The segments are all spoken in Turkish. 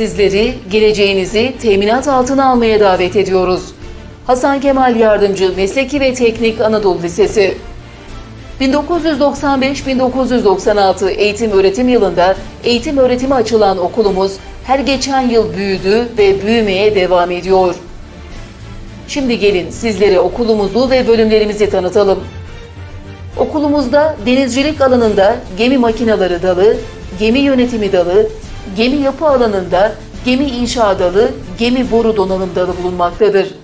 Sizleri geleceğinizi teminat altına almaya davet ediyoruz. Hasan Kemal Yardımcı Mesleki ve Teknik Anadolu Lisesi 1995-1996 eğitim öğretim yılında eğitim öğretimi açılan okulumuz her geçen yıl büyüdü ve büyümeye devam ediyor. Şimdi gelin sizlere okulumuzu ve bölümlerimizi tanıtalım. Okulumuzda denizcilik alanında gemi makineleri dalı, gemi yönetimi dalı, gemi yapı alanında gemi inşa dalı, gemi boru donanım dalı bulunmaktadır.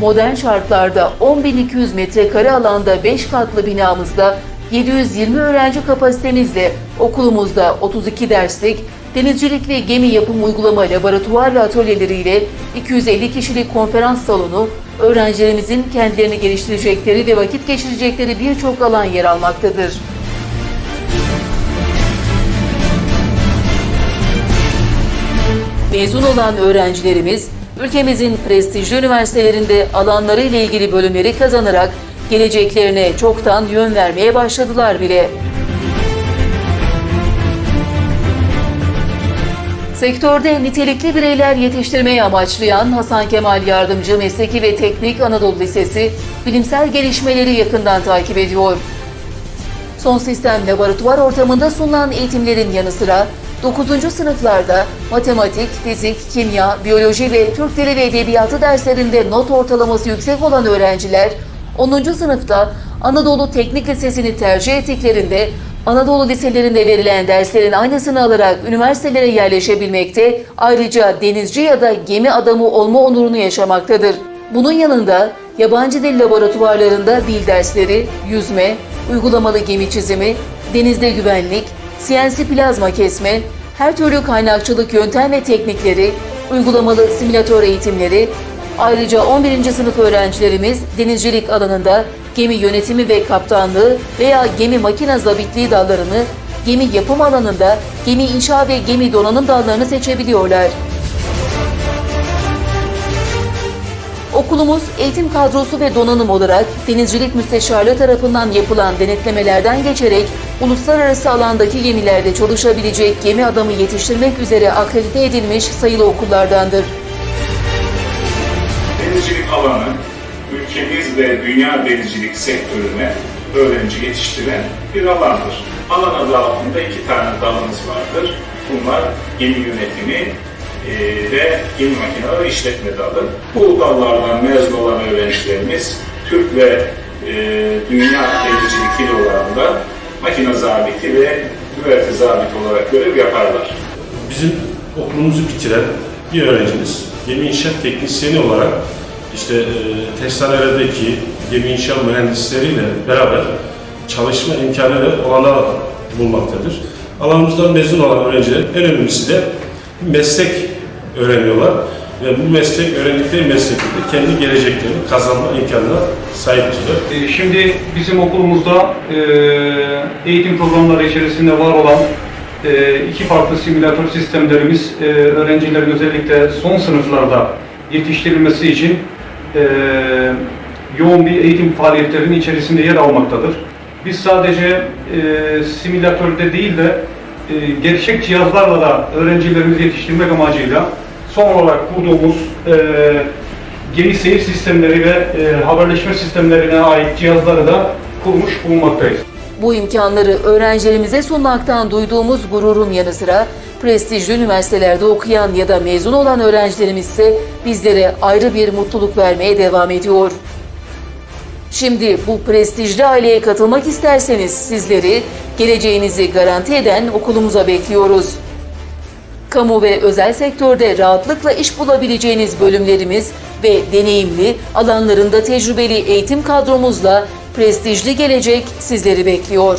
Modern şartlarda 10.200 metrekare alanda 5 katlı binamızda 720 öğrenci kapasitemizle okulumuzda 32 derslik denizcilik ve gemi yapım uygulama laboratuvar ve atölyeleriyle 250 kişilik konferans salonu, öğrencilerimizin kendilerini geliştirecekleri ve vakit geçirecekleri birçok alan yer almaktadır. Mezun olan öğrencilerimiz ülkemizin prestijli üniversitelerinde alanları ile ilgili bölümleri kazanarak geleceklerine çoktan yön vermeye başladılar bile. Sektörde nitelikli bireyler yetiştirmeyi amaçlayan Hasan Kemal Yardımcı Mesleki ve Teknik Anadolu Lisesi bilimsel gelişmeleri yakından takip ediyor. Son sistem laboratuvar ortamında sunulan eğitimlerin yanı sıra 9. sınıflarda matematik, fizik, kimya, biyoloji ve Türk Dili ve Edebiyatı derslerinde not ortalaması yüksek olan öğrenciler 10. sınıfta Anadolu Teknik Lisesi'ni tercih ettiklerinde Anadolu liselerinde verilen derslerin aynısını alarak üniversitelere yerleşebilmekte, ayrıca denizci ya da gemi adamı olma onurunu yaşamaktadır. Bunun yanında yabancı dil laboratuvarlarında dil dersleri, yüzme, uygulamalı gemi çizimi, denizde güvenlik, CNC plazma kesme, her türlü kaynakçılık yöntem ve teknikleri, uygulamalı simülatör eğitimleri, ayrıca 11. sınıf öğrencilerimiz denizcilik alanında gemi yönetimi ve kaptanlığı veya gemi makine zabitliği dallarını, gemi yapım alanında gemi inşa ve gemi donanım dallarını seçebiliyorlar. Okulumuz eğitim kadrosu ve donanım olarak Denizcilik Müsteşarlığı tarafından yapılan denetlemelerden geçerek uluslararası alandaki gemilerde çalışabilecek gemi adamı yetiştirmek üzere akredite edilmiş sayılı okullardandır. Denizcilik alanı ülkemiz ve dünya denizcilik sektörüne öğrenci yetiştiren bir alandır. Alan adı altında iki tane dalımız vardır. Bunlar gemi yönetimi ve gemi makineleri işletme dalı. Bu dallardan mezun olan öğrencilerimiz Türk ve e, dünya denizcilik filolarında makine zabiti ve güverte zabiti olarak görev yaparlar. Bizim okulumuzu bitiren bir öğrencimiz gemi inşaat teknisyeni olarak işte e, tersanelerdeki gemi inşaat mühendisleriyle beraber çalışma imkanı ve olanağı bulmaktadır. Alanımızdan mezun olan öğrenciler en önemlisi de meslek öğreniyorlar ve bu meslek öğrendikleri meslekte kendi geleceklerini kazanma imkanına sahiptirler. Ee, Şimdi bizim okulumuzda e, eğitim programları içerisinde var olan e, iki farklı simülatör sistemlerimiz e, öğrencilerin özellikle son sınıflarda yetiştirilmesi için e, yoğun bir eğitim faaliyetlerinin içerisinde yer almaktadır. Biz sadece e, simülatörde değil de e, gerçek cihazlarla da öğrencilerimizi yetiştirmek amacıyla son olarak kurduğumuz e, gemi seyir sistemleri ve e, haberleşme sistemlerine ait cihazları da kurmuş bulunmaktayız. Bu imkanları öğrencilerimize sunmaktan duyduğumuz gururun yanı sıra prestijli üniversitelerde okuyan ya da mezun olan öğrencilerimiz ise bizlere ayrı bir mutluluk vermeye devam ediyor. Şimdi bu prestijli aileye katılmak isterseniz sizleri geleceğinizi garanti eden okulumuza bekliyoruz. Kamu ve özel sektörde rahatlıkla iş bulabileceğiniz bölümlerimiz ve deneyimli, alanlarında tecrübeli eğitim kadromuzla prestijli gelecek sizleri bekliyor.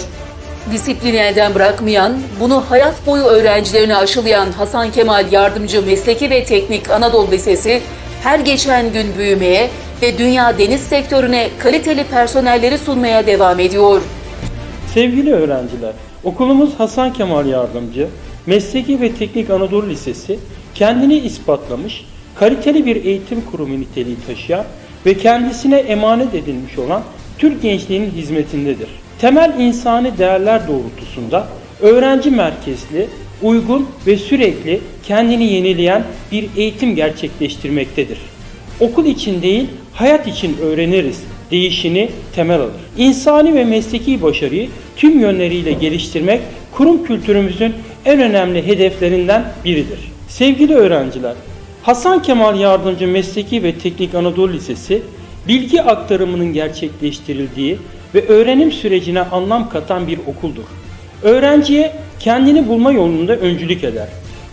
Disiplini elden bırakmayan, bunu hayat boyu öğrencilerine aşılayan Hasan Kemal Yardımcı Mesleki ve Teknik Anadolu Lisesi her geçen gün büyümeye ve dünya deniz sektörüne kaliteli personelleri sunmaya devam ediyor. Sevgili öğrenciler, okulumuz Hasan Kemal Yardımcı, Mesleki ve Teknik Anadolu Lisesi kendini ispatlamış, kaliteli bir eğitim kurumu niteliği taşıyan ve kendisine emanet edilmiş olan Türk gençliğinin hizmetindedir. Temel insani değerler doğrultusunda öğrenci merkezli, uygun ve sürekli kendini yenileyen bir eğitim gerçekleştirmektedir. Okul için değil, hayat için öğreniriz değişini temel alır. İnsani ve mesleki başarıyı tüm yönleriyle geliştirmek kurum kültürümüzün en önemli hedeflerinden biridir. Sevgili öğrenciler, Hasan Kemal Yardımcı Mesleki ve Teknik Anadolu Lisesi, bilgi aktarımının gerçekleştirildiği ve öğrenim sürecine anlam katan bir okuldur. Öğrenciye kendini bulma yolunda öncülük eder.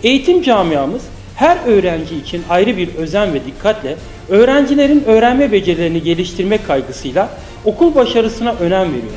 Eğitim camiamız her öğrenci için ayrı bir özen ve dikkatle öğrencilerin öğrenme becerilerini geliştirme kaygısıyla okul başarısına önem veriyor.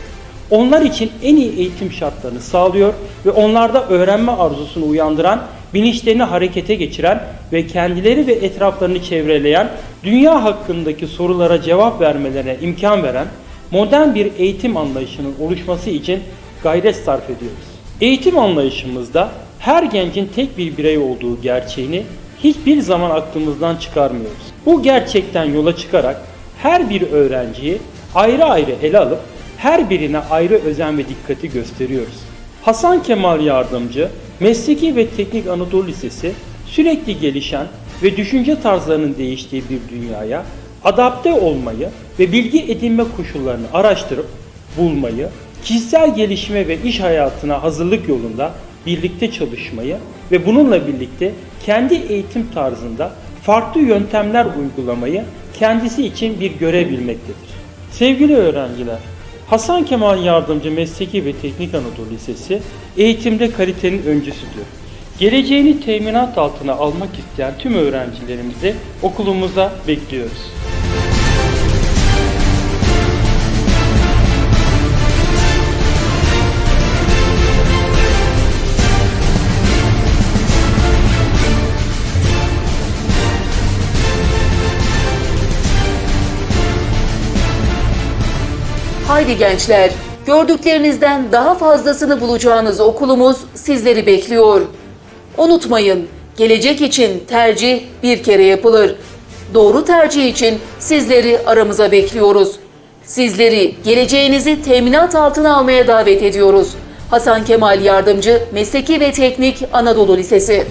Onlar için en iyi eğitim şartlarını sağlıyor ve onlarda öğrenme arzusunu uyandıran, bilinçlerini harekete geçiren ve kendileri ve etraflarını çevreleyen, dünya hakkındaki sorulara cevap vermelerine imkan veren modern bir eğitim anlayışının oluşması için gayret sarf ediyoruz. Eğitim anlayışımızda her gencin tek bir birey olduğu gerçeğini hiçbir zaman aklımızdan çıkarmıyoruz. Bu gerçekten yola çıkarak her bir öğrenciyi ayrı ayrı ele alıp her birine ayrı özen ve dikkati gösteriyoruz. Hasan Kemal Yardımcı Mesleki ve Teknik Anadolu Lisesi sürekli gelişen ve düşünce tarzlarının değiştiği bir dünyaya adapte olmayı ve bilgi edinme koşullarını araştırıp bulmayı, kişisel gelişime ve iş hayatına hazırlık yolunda birlikte çalışmayı ve bununla birlikte kendi eğitim tarzında farklı yöntemler uygulamayı kendisi için bir görev bilmektedir. Sevgili öğrenciler, Hasan Kemal Yardımcı Mesleki ve Teknik Anadolu Lisesi eğitimde kalitenin öncüsüdür. Geleceğini teminat altına almak isteyen tüm öğrencilerimizi okulumuza bekliyoruz. Haydi gençler, gördüklerinizden daha fazlasını bulacağınız okulumuz sizleri bekliyor. Unutmayın, gelecek için tercih bir kere yapılır. Doğru tercih için sizleri aramıza bekliyoruz. Sizleri geleceğinizi teminat altına almaya davet ediyoruz. Hasan Kemal Yardımcı Mesleki ve Teknik Anadolu Lisesi